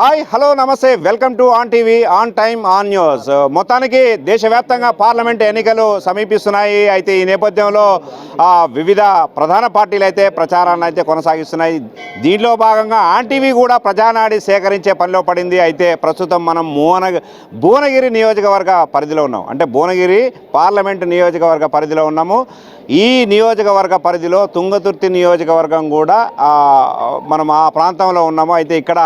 Hi hello namaste. Welcome to on TV on time on news మొత్తానికి దేశవ్యాప్తంగా parliament ఎన్నికలు సమీపిస్తున్నాయి. అయితే ఈ నేపథ్యంలో వివిధ ప్రధాన పార్టీలు అయితే ప్రచారాన్ని అయితే కొనసాగిస్తున్నాయి. దీనిలో భాగంగా ఆన్ టీవీ కూడా ప్రజానాడి సేకరించే పనిలో పడింది. అయితే ప్రస్తుతం మనం భువన భువనగిరి నియోజకవర్గ పరిధిలో ఉన్నాం. అంటే భువనగిరి పార్లమెంట్ నియోజకవర్గ పరిధిలో ఉన్నాము. ఈ నియోజకవర్గ పరిధిలో తుంగతుర్తి నియోజకవర్గం కూడా మనం ఆ ప్రాంతంలో ఉన్నాము. అయితే ఇక్కడ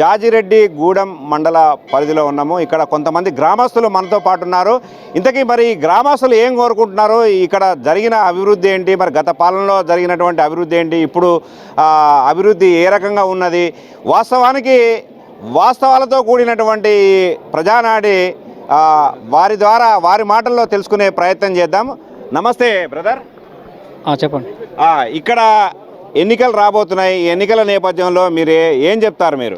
జాజిరెడ్డి గూడెం మండల పరిధిలో ఉన్నాము. ఇక్కడ కొంతమంది గ్రామస్తులు మనతో పాటు ఉన్నారు. ఇంతకీ మరి ఈ గ్రామస్తులు ఏం కోరుకుంటున్నారు? ఇక్కడ జరిగిన అభివృద్ధి ఏంటి? మరి గత పాలనలో జరిగినటువంటి అభివృద్ధి ఏంటి? ఇప్పుడు అభివృద్ధి ఏ రకంగా ఉన్నది? వాస్తవానికి వాస్తవాలతో కూడినటువంటి ప్రజానాడి వారి ద్వారా వారి మాటల్లో తెలుసుకునే ప్రయత్నం చేద్దాం. నమస్తే బ్రదర్. చెప్పండి. ఇక్కడ ఎన్నికలు రాబోతున్నాయి. ఎన్నికల నేపథ్యంలో మీరు ఏ- చెప్తారు మీరు?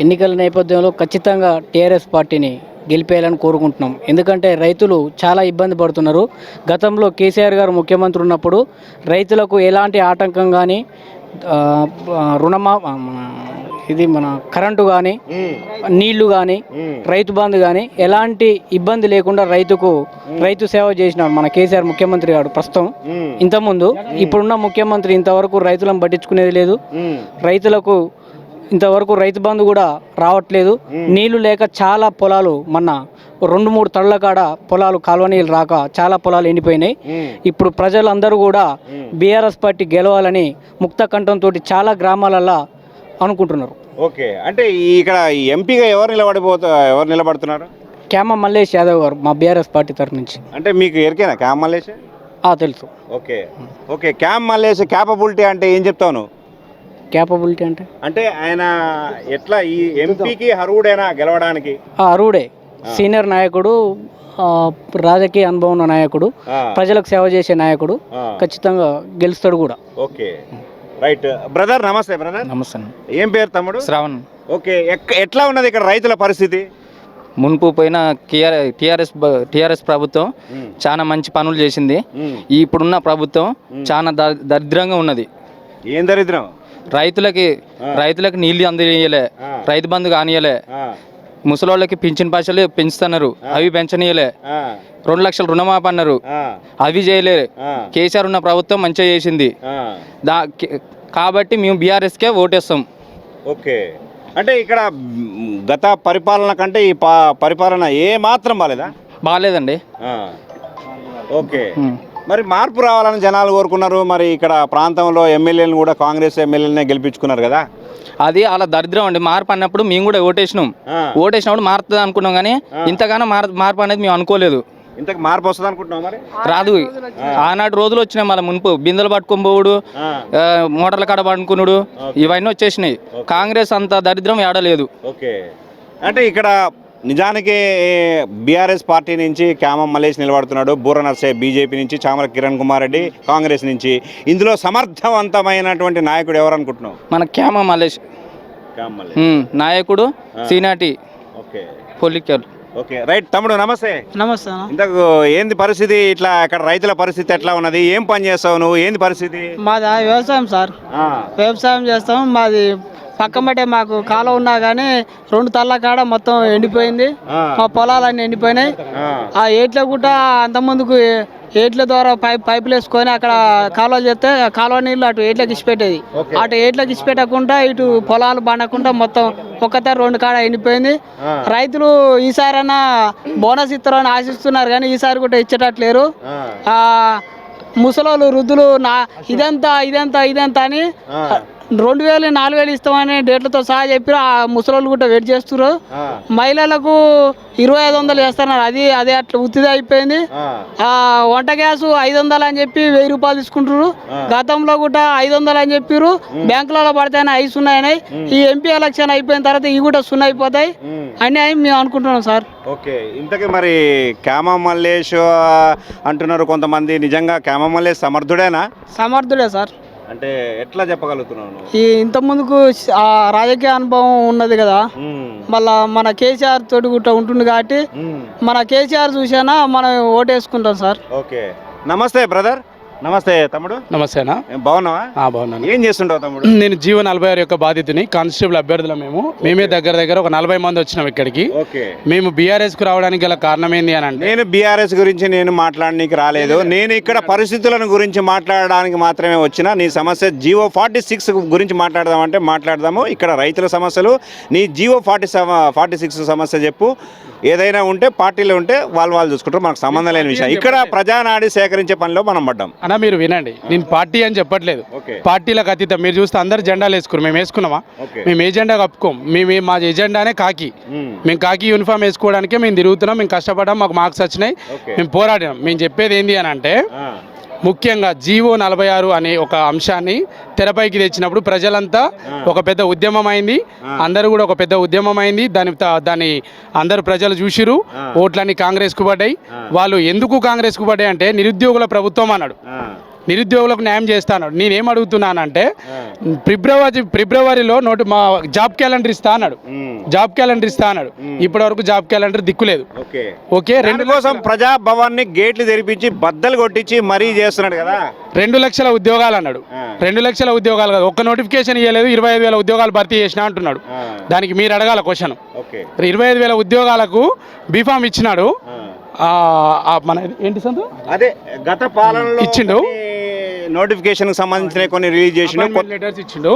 ఎన్నికల నేపథ్యంలో ఖచ్చితంగా టీఆర్ఎస్ పార్టీని గెలిపేయాలని కోరుకుంటున్నాం. ఎందుకంటే రైతులు చాలా ఇబ్బంది పడుతున్నారు. గతంలో కేసీఆర్ గారు ముఖ్యమంత్రి ఉన్నప్పుడు రైతులకు ఎలాంటి ఆటంకం కానీ రుణమా ఇది మన కరెంటు కానీ నీళ్ళు కానీ రైతు బంధు కానీ ఎలాంటి ఇబ్బంది లేకుండా రైతుకు రైతు సేవ చేసినాడు మన కేసీఆర్ ముఖ్యమంత్రి గారు ప్రస్తుతం. ఇంతకుముందు ఇప్పుడున్న ముఖ్యమంత్రి ఇంతవరకు రైతులను పట్టించుకునేది లేదు. రైతులకు ఇంతవరకు రైతు బంధు కూడా రావట్లేదు. నీళ్ళు లేక చాలా పొలాలు మొన్న రెండు మూడు తళ్ళ కాడ పొలాలు కాలువ నీళ్ళు రాక చాలా పొలాలు ఎండిపోయినాయి. ఇప్పుడు ప్రజలందరూ కూడా బీఆర్ఎస్ పార్టీ గెలవాలని ముక్త కంఠంతో చాలా గ్రామాలల్లో అనుకుంటున్నారు. ఓకే. అంటే ఇక్కడ ఈ ఎంపీగా ఎవరు నిలబడిపోతా ఎవరు నిలబడుతున్నారు? క్యామ మల్లేష్ యాదవ్ గారు మా బీఆర్ఎస్ పార్టీ తరఫు నుంచి. అంటే మీకు ఎరికేనా క్యామ్ మల్లేష్? ఆ, తెలుసు. Okay. Okay Kyama Mallesh capability అంటే ఏం చెప్తావు నువ్వు? క్యాపబిలిటీ అంటే? అంటే ఆయన ఎట్లా ఈ ఎంపీకి అర్హుడేనా గెలవడానికి? ఆ, అరువుడే సీనియర్ నాయకుడు ఆ, రాజకీయ అనుభవం ఉన్న నాయకుడు ప్రజలకు సేవ చేసే నాయకుడు ఖచ్చితంగా గెలుస్తాడు కూడా. Okay. Right. Brother namaste brother. Namaste ఏం పేరు తమ్ముడు? శ్రావణ్. ఓకే ఎట్లా ఉన్నది ఇక్కడ రైతుల పరిస్థితి? మున్పు పోయిన టీఆర్ టీఆర్ఎస్ ప్రభుత్వం చాలా మంచి పనులు చేసింది. ఇప్పుడున్న ప్రభుత్వం చాలా దరిద్రంగా ఉన్నది. ఏం దరిద్రం? రైతులకి రైతులకు నీళ్ళు అందజేయలే. రైతు బంధు కానియలే. ముసలోళ్ళకి పింఛన్ పైసలు పెంచుతున్నారు. అవి పెంచనీయలే. రెండు లక్షల రుణమాఫీ అన్నారు. అవి చేయలే. కేసీఆర్ ఉన్న ప్రభుత్వం మంచిగా చేసింది. దా కాబట్టి మేము బీఆర్ఎస్కే ఓటేస్తాం. ఓకే. అంటే ఇక్కడ గత పరిపాలన కంటే ఈ పరిపాలన ఏ మాత్రం బాలేదా? బాగాలేదండి. ఓకే. మరి మార్పు రావాలని జనాలు కోరుకున్నారు. మరి ఇక్కడ ప్రాంతంలో ఎమ్మెల్యేలను కూడా కాంగ్రెస్ ఎమ్మెల్యేలనే గెలిపించుకున్నారు కదా. అది అలా దరిద్రం అండి. మార్పు అన్నప్పుడు మేము కూడా ఓటేసినాం. ఓటేసినప్పుడు మారుతుంది అనుకున్నాం కానీ ఇంతగానో మార్ మార్పు అనేది మేము అనుకోలేదు. ఇంతకు మార్పు వస్తుంది అనుకుంటున్నావు మరి? రాదు. ఆనాటి రోజులు వచ్చినాయి మళ్ళీ మునుపు. బిందెలు పట్టుకొని పోవుడు మోటార్ల కాడ పడుకునుడు ఇవన్నీ వచ్చేసినాయి. కాంగ్రెస్ అంత దరిద్రం ఏడలేదు. ఓకే. అంటే ఇక్కడ నిజానికి బీఆర్ఎస్ పార్టీ నుంచి క్యామం మల్లేష్ నిలబడుతున్నాడు. బూర నర్సే బీజేపీ నుంచి చామల కిరణ్ కుమార్ రెడ్డి కాంగ్రెస్ నుంచి. ఇందులో సమర్థవంతమైనటువంటి నాయకుడు ఎవరు అనుకుంటున్నావు? మన క్యామ మల్లేష్. ఉమ్, నాయకుడు సీనాటి ఓకే. పొలికల్. ఓకే రైట్ తమ్ముడు నమస్తే. నమస్తే ఇంతకు ఏంది పరిస్థితి? ఇట్లా అక్కడ రైతుల పరిస్థితి ఎట్లా ఉన్నది? ఏం పని చేస్తావు నువ్వు? ఏంది పరిస్థితి? మాది వ్యవసాయం సార్. ఆ, వ్యవసాయం చేస్తాం మాది పక్కమటే మాకు కాలం ఉన్నా కానీ రెండు తల్ల కాడ మొత్తం ఎండిపోయింది. ఆ, మా పొలాలన్నీ ఎండిపోయినాయి. ఆ, ఏట్ల గుట్ట అంతకుముందుకు ఏట్ల ద్వారా పైప్ పైపులు వేసుకొని అక్కడ కాలువ చేస్తే కాలువ నీళ్ళు అటు ఏట్లకి ఇచ్చిపెట్టేది అటు ఏట్లకి ఇచ్చిపెట్టకుండా ఇటు పొలాలు పండకుండా మొత్తం ఒక్కసారి రెండు కాడ ఎండిపోయింది. రైతులు ఈసారైనా బోనస్ ఇస్తారని ఆశిస్తున్నారు కానీ ఈసారి కూడా ఇచ్చేటట్లేరు. ముసలోళ్ళు వృద్ధులు నా ఇదంతా ఇదంతా ఇదంతా అని రెండు వేలు నాలుగు వేలు ఇస్తామని డేట్లతో సహా చెప్పి ఆ ముసలోళ్ళు కూడా వెయిట్ చేస్తున్నారు మహిళలకు ఇరవై ఐదు వందలు చేస్తున్నారు అది అదే అట్లా ఉత్తిది అయిపోయింది. ఆ, వంట గ్యాస్ ఐదు వందలు అని చెప్పి వెయ్యి రూపాయలు తీసుకుంటారు గతంలో కూడా ఐదు వందలు అని చెప్పారు బ్యాంకులలో పడితేనే ఐదు సున్నా ఈ ఎంపీ ఎలక్షన్ అయిపోయిన తర్వాత ఇవి కూడా సున్నా అయిపోతాయి. అని అని మేము అనుకుంటున్నాం సార్. ఓకే. ఇంతకీ మరి క్యామ మల్లేష్ అంటున్నారు కొంతమంది. నిజంగా క్యామ మల్లేష్ సమర్థుడేనా? సమర్థుడే సార్. అంటే ఎట్లా చెప్పగలుగుతున్నావు ఈ ఇంత ముందుకు ఆ రాజకీయ అనుభవం ఉన్నది కదా. మళ్ళా మన కేసీఆర్ తోటి గుట్ట ఉంటుంది కాబట్టి మన కేసీఆర్ చూసానా మనం ఓటేసుకుంటాం sir. Okay. Namaste brother. Namaste తమ్ముడు. నమస్తేనా బాగున్నావా? బాగున్నాను. ఏం చేస్తుంటావు తమ్ముడు? నేను జీవో నలభై ఆరు యొక్క బాధితుని కానిస్టేబుల్ అభ్యర్థుల మేము. మేమే దగ్గర దగ్గర ఒక నలభై మంది వచ్చినాం ఇక్కడికి. ఓకే. మేము బీఆర్ఎస్కు రావడానికి గల కారణం ఏంది అని అంటే నేను బీఆర్ఎస్ గురించి నేను మాట్లాడడానికి రాలేదు. నేను ఇక్కడ పరిస్థితులను గురించి మాట్లాడడానికి మాత్రమే వచ్చిన. నీ సమస్య జియో ఫార్టీ సిక్స్ గురించి మాట్లాడదామంటే మాట్లాడదాము. ఇక్కడ రైతుల సమస్యలు. నీ జియో ఫార్టీ ఫార్టీ సిక్స్ సమస్య చెప్పు. ఏదైనా ఉంటే పార్టీలో ఉంటే వాళ్ళు వాళ్ళు చూసుకుంటారు. మనకు సంబంధం లేని విషయం. ఇక్కడ ప్రజానాడి సేకరించే పనిలో మనం పడ్డాం. అన్న మీరు వినండి. నేను పార్టీ అని చెప్పట్లేదు. పార్టీలకు అతీతం. మీరు చూస్తే అందరు జెండాలు వేసుకున్నారు. మేము వేసుకున్నామా. మేము ఏ జెండా కప్పుకోం? మేము మా ఎజెండానే కాకి. మ్మ్. కాకి యూనిఫామ్ వేసుకోవడానికే మేము తిరుగుతున్నాం. మేము కష్టపడ్డాం. మాకు మార్క్స్ వచ్చినాయి. మేము పోరాడాం మేము చెప్పేది ఏంది అని అంటే ముఖ్యంగా జీవో నలభై ఆరు అనే ఒక అంశాన్ని తెరపైకి తెచ్చినప్పుడు ప్రజలంతా ఒక పెద్ద ఉద్యమం అయింది అందరూ కూడా ఒక పెద్ద ఉద్యమం అయింది దాని దాన్ని అందరు ప్రజలు చూసిరు ఓట్లన్నీ కాంగ్రెస్కు పడ్డాయి. వాళ్ళు ఎందుకు కాంగ్రెస్కు పడ్డాయి అంటే నిరుద్యోగుల ప్రభుత్వం అన్నాడు. నిరుద్యోగులకు న్యాయం చేస్తాను. నేనేం అడుగుతున్నానంటే ఫిబ్రవరి ఫిబ్రవరిలో నోటి మా జాబ్ క్యాలెండర్ ఇస్తా అన్నాడు. జాబ్ క్యాలెండర్ ఇస్తా అన్నాడు. ఇప్పటి వరకు జాబ్ క్యాలెండర్ దిక్కులేదు. ఓకే. ఓకే రెండు కోసం ప్రజా భవన్ని గేట్లు తెరిపించి బద్దలు కొట్టించి మరీ చేస్తున్నాడు కదా. రెండు లక్షల ఉద్యోగాలు అన్నాడు. రెండు లక్షల ఉద్యోగాలు కాదు. ఒక్క నోటిఫికేషన్ ఇవ్వలేదు ఇరవై ఐదు వేల ఉద్యోగాలు భర్తీ చేసినా అంటున్నాడు. దానికి మీరు అడగాల క్వశ్చన్. ఇరవై ఐదు వేల ఉద్యోగాలకు బీఫామ్ ఇచ్చినాడు. మన ఏంటి సంత అదే గత పాలనలో ఇచ్చిండు. నోటిఫికేషన్ సంబంధించిన కొన్ని రిలీజ్ అపాయింట్మెంట్ లెటర్స్ ఇచ్చిండు.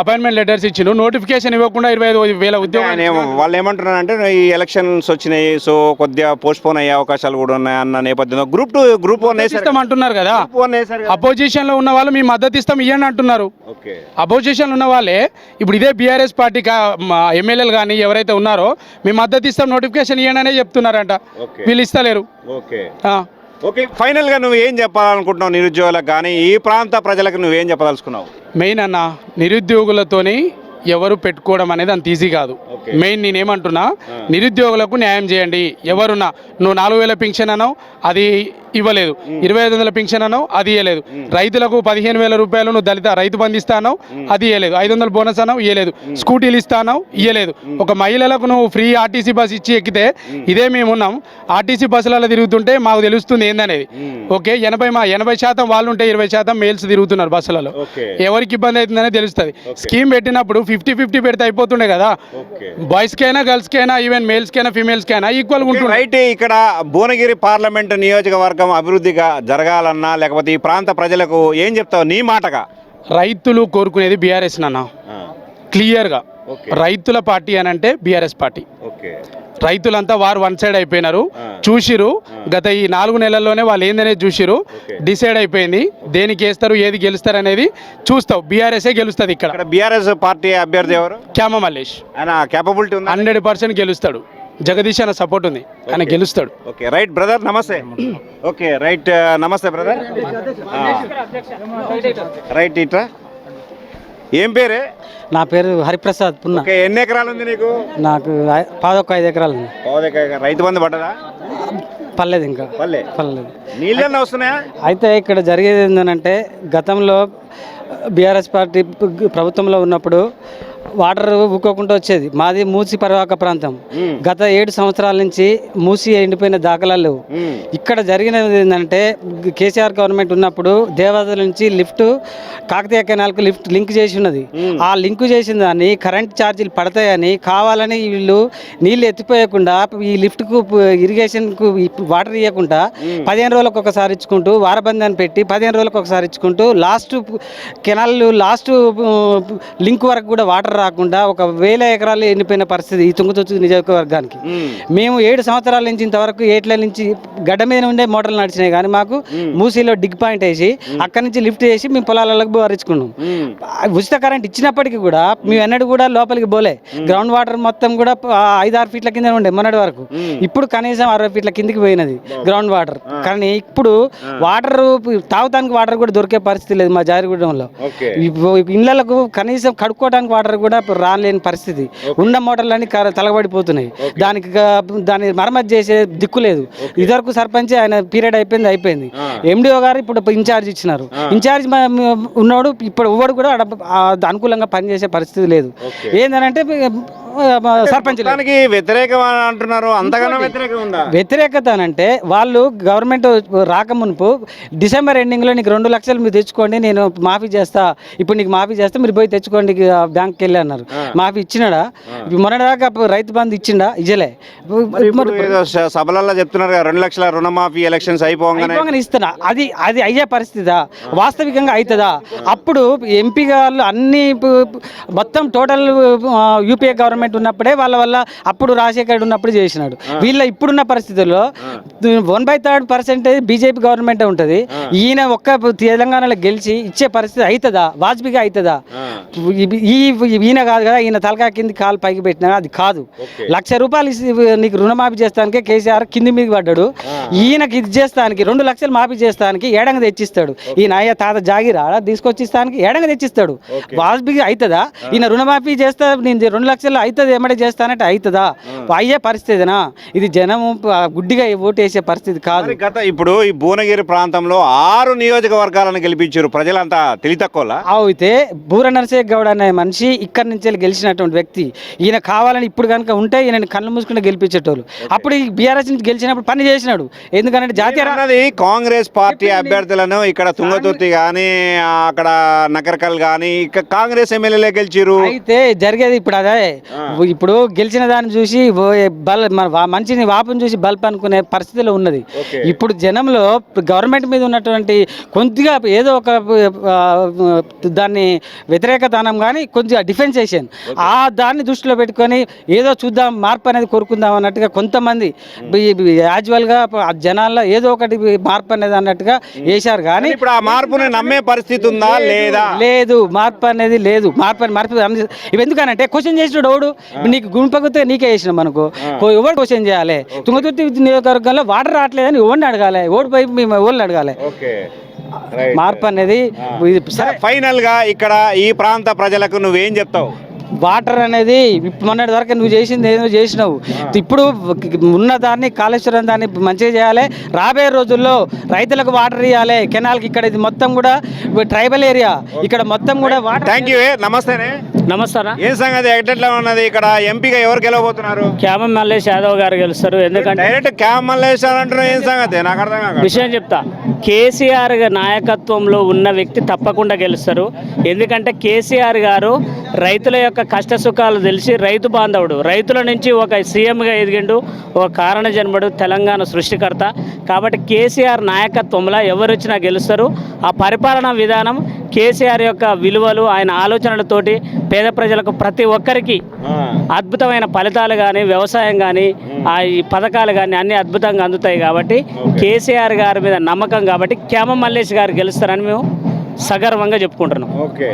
అపాయింట్మెంట్ లెటర్స్ ఇచ్చిండు. నోటిఫికేషన్ ఇవ్వకుండా ఇరవై ఐదు వేల ఏమో. వాళ్ళు ఏమంటున్నారంటే ఈ ఎలక్షన్స్ వచ్చినాయి సో కొద్దిగా పోస్ట్ పోన్ అయ్యే అవకాశాలు కూడా ఉన్నాయి అన్న నేపథ్యంలో గ్రూప్ టూ గ్రూప్ వన్ ఇస్తాం అంటున్నారు కదా. అపోజిషన్లో ఉన్న వాళ్ళు మీ మద్దతు ఇస్తాం ఇవ్వండి అంటున్నారు. అపోజిషన్ ఉన్న వాళ్ళే ఇప్పుడు ఇదే బీఆర్ఎస్ పార్టీ ఎమ్మెల్యేలు కానీ ఎవరైతే ఉన్నారో మీ మద్దతు ఇస్తాం నోటిఫికేషన్ ఇవ్వండి అనే చెప్తున్నారంట. వీళ్ళు ఇస్తలేరు. ఓకే. ఓకే ఫైనల్గా నువ్వు ఏం చెప్పాలనుకుంటున్నావు నిరుద్యోగులకు కానీ ఈ ప్రాంత ప్రజలకు నువ్వేం చెప్పదలుచుకున్నావు? మెయిన్ అన్న నిరుద్యోగులతోని ఎవరు పెట్టుకోవడం అనేది అంత ఈజీ కాదు. మెయిన్ నేనేమంటున్నా నిరుద్యోగులకు న్యాయం చేయండి. ఎవరున్నా నువ్వు నాలుగు వేల పింఛన్ అన్నావు అది ఇవ్వలేదు. ఇరవై ఐదు వందల పింఛన్ అన్నావు అది ఇవ్వలేదు రైతులకు పదిహేను వేల రూపాయలు నువ్వు దళిత రైతు బంధు ఇస్తాను అది ఇవ్వలేదు ఐదు వందల బోనస్ అన్నావు ఇవ్వలేదు స్కూటీలు ఇస్తాను ఇవ్వలేదు ఒక మహిళలకు నువ్వు ఫ్రీ ఆర్టీసీ బస్ ఇచ్చి ఎక్కితే ఇదే మేము ఉన్నాం. ఆర్టీసీ బస్సులలో తిరుగుతుంటే మాకు తెలుస్తుంది ఏందనేది. ఓకే ఎనభై మా ఎనభై శాతం వాళ్ళు ఉంటే ఇరవై శాతం మేల్స్ తిరుగుతున్నారు బస్సులలో. ఎవరికి ఇబ్బంది అవుతుందనే తెలుస్తుంది. స్కీమ్ పెట్టినప్పుడు ఫిఫ్టీ ఫిఫ్టీ పెడితే అయిపోతుండే కదా. బాయ్స్కైనా గర్ల్స్కైనా ఈవెన్ మేల్స్కైనా ఫీమేల్స్కైనా ఈక్వల్గా ఉంటుంది రైట్ ఇక్కడ భువనగిరి పార్లమెంట్ నియోజకవర్గం అభివృద్ధిగా జరగాలన్నా లేకపోతే ఈ ప్రాంత ప్రజలకు ఏం చెప్తావు? నీ మాటగా. రైతులు కోరుకునేది బీఆర్ఎస్ నాన్న. క్లియర్గా. రైతుల పార్టీ అని అంటే బీఆర్ఎస్ పార్టీ. ఓకే. రైతులంతా వారు వన్ సైడ్ అయిపోయినారు. చూసిరు. గత ఈ నాలుగు నెలల్లోనే వాళ్ళు ఏందనేది చూసిరు. డిసైడ్ అయిపోయింది. దేనికి వేస్తారు ఏది గెలుస్తారు అనేది చూస్తావు. బీఆర్ఎస్ఏ గెలుస్తుంది ఇక్కడ. ఇక్కడ బీఆర్ఎస్ పార్టీ అభ్యర్థి ఎవరు? క్యామ మల్లేష్. ఆయన కేపబిలిటీ ఉందా? హండ్రెడ్ పర్సెంట్ గెలుస్తాడు. జగదీష్ అన్న సపోర్ట్ ఉంది. ఆయన గెలుస్తాడు. Okay. Right brother namaste. Okay right namaste brother right ఇట్రా ఏం పేరే? నా పేరు హరిప్రసాద్ పున్న. ఎన్ని ఎకరాలు ఉంది నీకు? నాకు పాదొక్క ఐదు ఎకరాలు ఉంది. పౌదెక రైతు బంధు పడ్డదా? పర్లేదు ఇంకా. పల్లె పర్లేదు. నీళ్ళన్నా వస్తున్నాయా? అయితే ఇక్కడ జరిగేది ఏంటంటే గతంలో బీఆర్ఎస్ పార్టీ ప్రభుత్వంలో ఉన్నప్పుడు వాటర్ ఊకోకుండా వచ్చేది. మాది మూసి పరివాహక ప్రాంతం. గత ఏడు సంవత్సరాల నుంచి మూసి ఎండిపోయిన దాఖలాలు లేవు. ఇక్కడ జరిగినది ఏంటంటే కేసీఆర్ గవర్నమెంట్ ఉన్నప్పుడు దేవాదాయ నుంచి లిఫ్ట్ కాకతీయ కెనాల్కు లిఫ్ట్ లింక్ చేసి ఉన్నది. ఆ లింక్ చేసిన దాన్ని కరెంట్ ఛార్జీలు పడతాయని కావాలని వీళ్ళు నీళ్ళు ఎత్తిపోయకుండా ఈ లిఫ్ట్కు ఇరిగేషన్కు వాటర్ ఇవ్వకుండా పదిహేను రోజులకు ఒకసారి ఇచ్చుకుంటూ వారబంధాన్ని పెట్టి పదిహేను రోజులకు ఒకసారి ఇచ్చుకుంటూ లాస్ట్ కెనాల్ లాస్ట్ లింక్ వరకు కూడా వాటర్ రాకుండా ఒక వేల ఎకరాలు ఎండిపోయిన పరిస్థితి ఈ తుంగతుర్తి నియోజకవర్గానికి. మేము. ఏడు సంవత్సరాల నుంచి ఇంతవరకు ఏట్ల నుంచి గడ్డ మీద ఉండే మోటార్లు నడిచినాయి. కానీ మాకు మూసీలో డిగ్ పాయింట్ వేసి అక్కడి నుంచి లిఫ్ట్ చేసి మేము పొలాలకు బోరించుకున్నాం ఉచిత కరెంట్ ఇచ్చినప్పటికీ కూడా మేము ఎన్నడూ కూడా లోపలికి పోలే. గ్రౌండ్ వాటర్ మొత్తం కూడా ఐదు ఆరు ఫీట్ల కింద ఉండే మొన్నటి వరకు. ఇప్పుడు కనీసం అరవై ఫీట్ల కిందికి పోయినది గ్రౌండ్ వాటర్. కానీ ఇప్పుడు వాటర్ తాగుతానికి వాటర్ కూడా దొరికే పరిస్థితి లేదు మా జారిగూడెంలో. ఇళ్ళకు కనీసం కడుక్కోవడానికి వాటర్ కూడా రాలేని పరిస్థితి. ఉన్న మోటార్లన్నీ కర- తలబడిపోతున్నాయి. దానికి దాన్ని మరమ్మతు చేసే దిక్కు లేదు. ఇదివరకు సర్పంచ్ ఆయన పీరియడ్ అయిపోయింది అయిపోయింది. ఎండిఓ గారు ఇప్పుడు ఇన్ఛార్జ్ ఇచ్చినారు. ఇన్ఛార్జ్ ఉన్నాడు ఇప్పుడు ఎవడు కూడా అనుకూలంగా పనిచేసే పరిస్థితి లేదు. ఏంటంటే సర్పంచ్. దానికి వ్యతిరేకం అంటున్నారు. అంతగానో వ్యతిరేకం ఉందా? వ్యతిరేకత అంటే వాళ్ళు గవర్నమెంట్ రాకమునుపు డిసెంబర్ ఎండింగ్లో నీకు రెండు లక్షలు మీరు తెచ్చుకోండి నేను మాఫీ చేస్తా. ఇప్పుడు నీకు మాఫీ చేస్తే మీరు పోయి తెచ్చుకోండి బ్యాంక్కి వెళ్ళి అన్నారు. మాఫీ ఇచ్చినాడా మొన్నటిదాకా రైతు బంధు ఇచ్చిండా? ఇజలే సభలలో చెప్తున్నారు రెండు లక్షల రుణమాఫీ ఎలక్షన్స్ అయిపోగానే. ఇస్తున్నా. అది అది అయ్యే పరిస్థితా? వాస్తవికంగా అవుతుందా? అప్పుడు ఎంపీ గారు అన్ని మొత్తం టోటల్ యూపీఏ గవర్నమెంట్ ఉన్నప్పుడే వాళ్ళ వల్ల అప్పుడు రాజశేఖర్ ఉన్నప్పుడు చేసినాడు. వీళ్ళ ఇప్పుడున్న పరిస్థితుల్లో one by third percentage BJP government ఉంటుంది. ఈయన ఒక్క తెలంగాణలో గెలిచి ఇచ్చే పరిస్థితి అవుతుందా? వాజ్పేయిగా అవుతుందా? ఈ ఈయన కాదు కదా ఈయన తలకా కింది కాలు పైకి పెట్టినా అది కాదు. లక్ష రూపాయలు నీకు రుణమాఫీ చేస్తానికే కేసీఆర్ కింది మీద పడ్డాడు. ఈయనకి ఇది చేస్తానికి రెండు లక్షలు మాఫీ చేస్తానికి ఏడంగా తెచ్చిస్తాడు. ఈయన అయ్యా తాత జాగిరా తీసుకొచ్చి ఇస్తానికి ఏడంగా తెచ్చిస్తాడు. వాజ్పేయి అవుతుందా ఈయన రుణమాఫీ చేస్తా నేను రెండు లక్షలు అవుతుంది ఏమంటే చేస్తానంటే అవుతుందా అయ్యే పరిస్థితినా? ఇది జనం గుడ్డిగా ఓటేసే పరిస్థితి కాదు. గత ఇప్పుడు ఈ భువనగిరి ప్రాంతంలో ఆరు నియోజకవర్గాలను గెలిపించారు ప్రజలంతా. తెలితక్కువలా అయితే బూర నరసేఖ్ గౌడ్ అనే మనిషి ఇక్కడి నుంచి గెలిచినటువంటి వ్యక్తి. ఈయన కావాలని ఇప్పుడు కనుక ఉంటే ఈయన కళ్ళు మూసుకుని గెలిపించేటోళ్ళు. అప్పుడు ఈ బీఆర్ఎస్ నుంచి గెలిచినప్పుడు పని చేసినాడు. ఎందుకంటే జాతీయ కాంగ్రెస్ పార్టీ అభ్యర్థులను ఇక్కడ తుంగతుర్తి కానీ అక్కడ నకరకల్ కానీ ఇక్కడ కాంగ్రెస్ ఎమ్మెల్యేలే గెలిచిరు అయితే జరిగేది ఇప్పుడు అదే. ఇప్పుడు గెలిచిన దాన్ని చూసి బల్ మన వా- మనిషిని వాపుని చూసి బల్బ్ అనుకునే పరిస్థితిలో ఉన్నది. ఇప్పుడు జనంలో గవర్నమెంట్ మీద ఉన్నటువంటి కొద్దిగా ఏదో ఒక దాన్ని వ్యతిరేకతనం కానీ కొద్దిగా డిఫెన్సేషన్ ఆ దాన్ని దృష్టిలో పెట్టుకొని ఏదో చూద్దాం మార్పు అనేది కోరుకుందాం అన్నట్టుగా కొంతమంది యాజువల్గా జనాల్లో ఏదో ఒకటి మార్పు అనేది అన్నట్టుగా వేశారు. కానీ ఇప్పుడు ఆ మార్పుని నమ్మే పరిస్థితి ఉందా? లేదా లేదు? మార్పు అనేది లేదు. మార్పు అని మార్పు ఇవి ఎందుకనంటే క్వశ్చన్ చేసినాడు ఎవడు? నీకు గుంపగితే నీకే వేసిన మనకు. ఎవడు క్వశ్చన్ చేయాలి? తుంగతుర్తి నియోజకవర్గంలో వాటర్ రావట్లేదని ఎవరిని అడగాలి? ఓడి పై మేము ఎవరిని అడగాలి? మార్పు అనేది ఫైనల్గా ఇక్కడ ఈ ప్రాంత ప్రజలకు నువ్వేం చెప్తావు? వాటర్ అనేది మొన్నటి వరకు నువ్వు చేసింది ఏదో చేసినావు. ఇప్పుడు ఉన్న దాన్ని కాళేశ్వరం దాన్ని మంచిగా చేయాలి. రాబోయే రోజుల్లో రైతులకు వాటర్ ఇవ్వాలి. కెనాల్కి ఇక్కడ ఇది మొత్తం కూడా ట్రైబల్ ఏరియా. ఇక్కడ మొత్తం కూడా వాటర్ థ్యాంక్ యూ నమస్తేనే. నమస్తారా? ఏం సంగతి? ఎట్లా ఉన్నది? ఇక్కడ ఎంపీగా ఎవరు గెలవబోతున్నారు? క్యామం మల్లేష్ యాదవ్ గారు గెలుస్తారు. ఎందుకంటే డైరెక్ట్ క్యామ్ మల్లేశ్వర్ అంటున్నావు ఏం సంగతి? నాకు అర్థం కాక. విషయం చెప్తా. కేసీఆర్ నాయకత్వంలో ఉన్న వ్యక్తి తప్పకుండా గెలుస్తారు. ఎందుకంటే కేసీఆర్ గారు రైతుల యొక్క కష్ట సుఖాలు తెలిసి రైతు బాంధవుడు. రైతుల నుంచి ఒక సీఎంగా ఎదిగిండు ఒక కారణ జన్మడు తెలంగాణ సృష్టికర్త. కాబట్టి కేసీఆర్ నాయకత్వంలో ఎవరు వచ్చినా గెలుస్తారు. ఆ పరిపాలనా విధానం కేసీఆర్ యొక్క విలువలు ఆయన ఆలోచనలతోటి పేద ప్రజలకు ప్రతి ఒక్కరికి అద్భుతమైన ఫలితాలు కానీ వ్యవసాయం కానీ ఆ ఈ పథకాలు కానీ అన్ని అద్భుతంగా అందుతాయి కాబట్టి కేసీఆర్ గారి మీద నమ్మకం కాబట్టి క్యామ మల్లేష్ గారు గెలుస్తారని మేము సగర్వంగా చెప్పుకుంటున్నాం. ఓకే.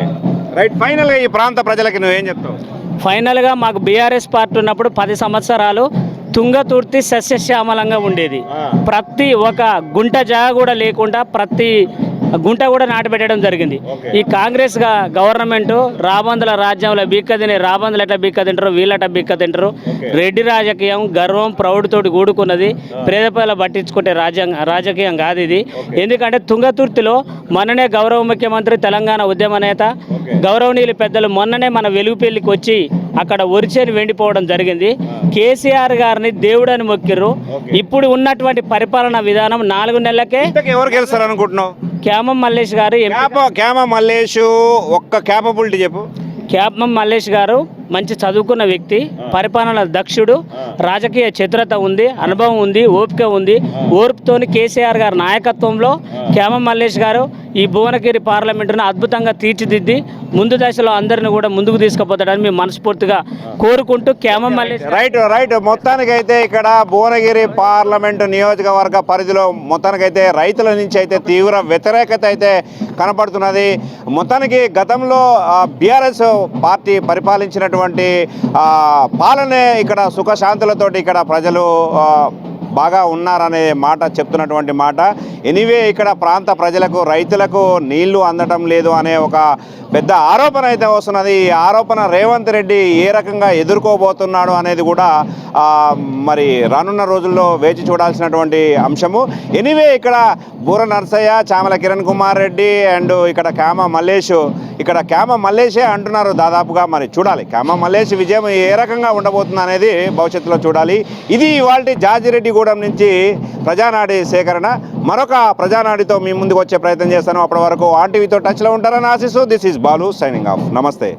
రైట్ ఫైనల్గా ఈ ప్రాంత ప్రజలకి నువ్వేం చెప్తావు? ఫైనల్గా మాకు బీఆర్ఎస్ పార్టీ ఉన్నప్పుడు పది సంవత్సరాలు తుంగతుర్తి సస్యశ్యామలంగా ఉండేది. ప్రతి ఒక గుంట జాగ కూడా లేకుండా ప్రతి గుంట కూడా నాటిపెట్టడం జరిగింది. ఈ కాంగ్రెస్గా గవర్నమెంట్ రాబందుల రాజ్యంలో బీక్క తిని రాబందులు ఎట్లా బీక్క తింటారు? వీళ్ళట బీక్క తింటారు? రెడ్డి రాజకీయం గర్వం ప్రౌఢ తోటి కూడుకున్నది. పేదపేల పట్టించుకుంటే రాజ్యాంగ రాజకీయం కాదు ఇది. ఎందుకంటే తుంగతుర్తిలో మొన్ననే గౌరవ ముఖ్యమంత్రి తెలంగాణ ఉద్యమ నేత గౌరవనీయులు పెద్దలు మొన్ననే మన వెలుగుపెల్లికి వచ్చి అక్కడ ఒరిచేని వెండిపోవడం జరిగింది. కేసీఆర్ గారిని దేవుడని మొక్కిర్రు. ఇప్పుడు ఉన్నటువంటి పరిపాలన విధానం నాలుగు నెలలకే ఎవరు గెలుస్తారు అనుకుంటున్నావు క్యామం మల్లేష్ గారు క్యాప క్యామ మల్లేషు ఒక్క క్యాపబిలిటీ చెప్పు. క్యామం మల్లేష్ గారు మంచి చదువుకున్న వ్యక్తి పరిపాలన దక్షుడు రాజకీయ చతురత ఉంది అనుభవం ఉంది ఓపిక ఉంది. ఓర్పుతోని కేసీఆర్ గారి నాయకత్వంలో క్యామం మల్లేష్ గారు ఈ భువనగిరి పార్లమెంటును అద్భుతంగా తీర్చిదిద్ది ముందు దశలో అందరిని కూడా ముందుకు తీసుకుపోతాడని మేము మనస్ఫూర్తిగా కోరుకుంటూ క్యామం మల్లేష్ రైట్ రైట్ మొత్తానికైతే ఇక్కడ భువనగిరి పార్లమెంటు నియోజకవర్గ పరిధిలో మొత్తానికైతే రైతుల నుంచి అయితే తీవ్ర వ్యతిరేకత అయితే కనపడుతున్నది. మొత్తానికి గతంలో బీఆర్ఎస్ పార్టీ పరిపాలించినటువంటి పాలనే ఇక్కడ సుఖశాంతులతోటి ఇక్కడ ప్రజలు బాగా ఉన్నారనే మాట చెప్తున్నటువంటి మాట. ఎనీవే ఇక్కడ ప్రాంత ప్రజలకు రైతులకు నీళ్ళు అందటం లేదు అనే ఒక పెద్ద ఆరోపణ అయితే వస్తున్నది. ఈ ఆరోపణ రేవంత్ రెడ్డి ఏ రకంగా ఎదుర్కోబోతున్నాడు అనేది కూడా మరి రానున్న రోజుల్లో వేచి చూడాల్సినటువంటి అంశము. ఎనీవే ఇక్కడ బూర నర్సయ్య చామల కిరణ్ కుమార్ రెడ్డి అండ్ ఇక్కడ క్యామ మల్లేష్ ఇక్కడ క్యామ మల్లేషే అంటున్నారు దాదాపుగా. మరి చూడాలి క్యామ మల్లేష్ విజయం ఏ రకంగా ఉండబోతుంది అనేది భవిష్యత్తులో చూడాలి. ఇది ఇవాళ గూడెం నుంచి ప్రజానాడి సేకరణ. మరొక ప్రజానాడితో మీ ముందుకు వచ్చే ప్రయత్నం చేస్తాను. అప్పటి వరకు ఆన్టీవీతో టచ్లో ఉంటారని ఆశిస్తూ this is Balu signing off. Namaste.